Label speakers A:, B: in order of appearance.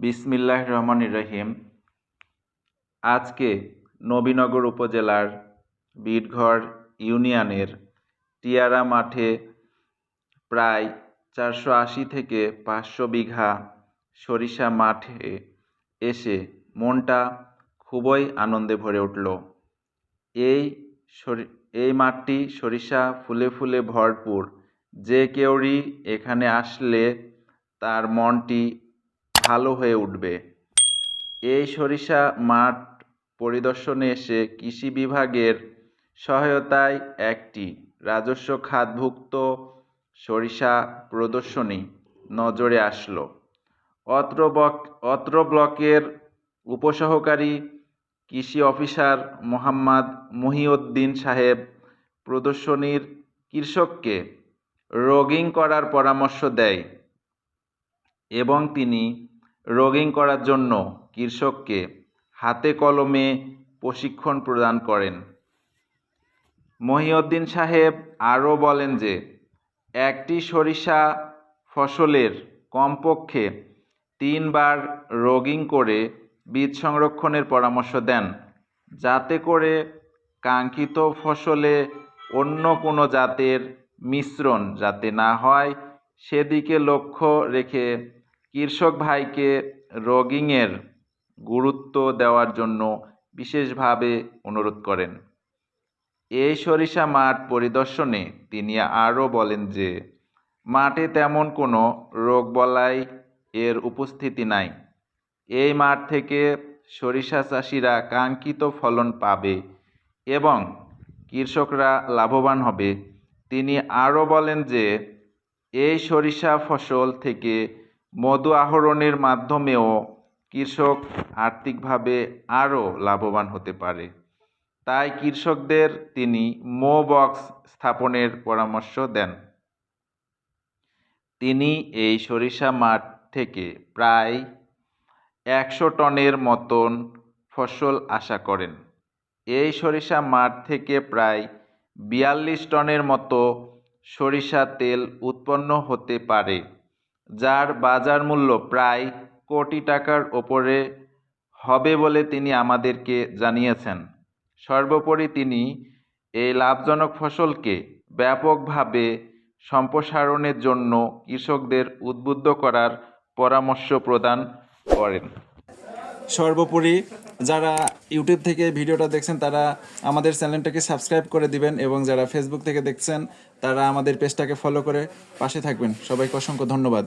A: বিসমিল্লাহ রহমান রহিম। আজকে নবীনগর উপজেলার বীরঘর ইউনিয়নের টিয়ারা মাঠে প্রায় চারশো আশি থেকে পাঁচশো বিঘা সরিষা মাঠে এসে মনটা খুবই আনন্দে ভরে উঠল। এই এই মাঠটি সরিষা ফুলে ফুলে ভরপুর। যে কেউরই এখানে আসলে তার মনটি ভালো হয়ে উঠবে। এই সরিষা মাঠ পরিদর্শনে এসে কৃষি বিভাগের সহায়তায় একটি রাজস্ব খাতভুক্ত সরিষা প্রদর্শনী নজরে আসলো। অত্র অত্র ব্লকের উপসহকারী কৃষি অফিসার মোহাম্মদ মহিউদ্দিন সাহেব প্রদর্শনীর কৃষককে রোগিং করার পরামর্শ দেয় এবং তিনি রোগিং করার জন্য কৃষককে হাতে কলমে প্রশিক্ষণ প্রদান করেন। মহিউদ্দিন সাহেব আরও বলেন যে, একটি সরিষা ফসলের কমপক্ষে তিনবার রোগিং করে বীজ সংরক্ষণের পরামর্শ দেন, যাতে করে কাঙ্ক্ষিত ফসলে অন্য কোনো জাতের মিশ্রণ যাতে না হয়, সেদিকে লক্ষ্য রেখে কৃষক ভাইকে রোগিংয়ের গুরুত্ব দেওয়ার জন্য বিশেষভাবে অনুরোধ করেন। এই সরিষা মাঠ পরিদর্শনে তিনি আরও বলেন যে, মাঠে তেমন কোনো রোগবলাই এর উপস্থিতি নাই। এই মাঠ থেকে সরিষা চাষিরা কাঙ্ক্ষিত ফলন পাবে এবং কৃষকরা লাভবান হবে। তিনি আরও বলেন যে, এই সরিষা ফসল থেকে মধু আহরণের মাধ্যমেও কৃষক আর্থিকভাবে আরও লাভবান হতে পারে। তাই কৃষকদের তিনি মো বক্স স্থাপনের পরামর্শ দেন। তিনি এই সরিষা মাঠ থেকে প্রায় একশো টনের মতন ফসল আশা করেন। এই সরিষা মাঠ থেকে প্রায় বিয়াল্লিশ টনের মতো সরিষা তেল উৎপন্ন হতে পারে। যার বাজার মূল্য প্রায় কোটি টাকার ওপরে হবে বলে তিনি আমাদেরকে জানিয়েছেন। সর্বোপরি তিনি এই লাভজনক ফসলকে ব্যাপকভাবে সম্প্রসারণের জন্য কৃষকদের উদ্বুদ্ধ করার পরামর্শ প্রদান করেন।
B: সর্বোপরি যারা ইউটিউব থেকে ভিডিওটা দেখছেন, তারা আমাদের চ্যানেলটাকে সাবস্ক্রাইব করে দিবেন এবং যারা ফেসবুক থেকে দেখছেন, তারা আমাদের পেজটাকে ফলো করে পাশে থাকবেন। সবাইকে অসংখ্য ধন্যবাদ।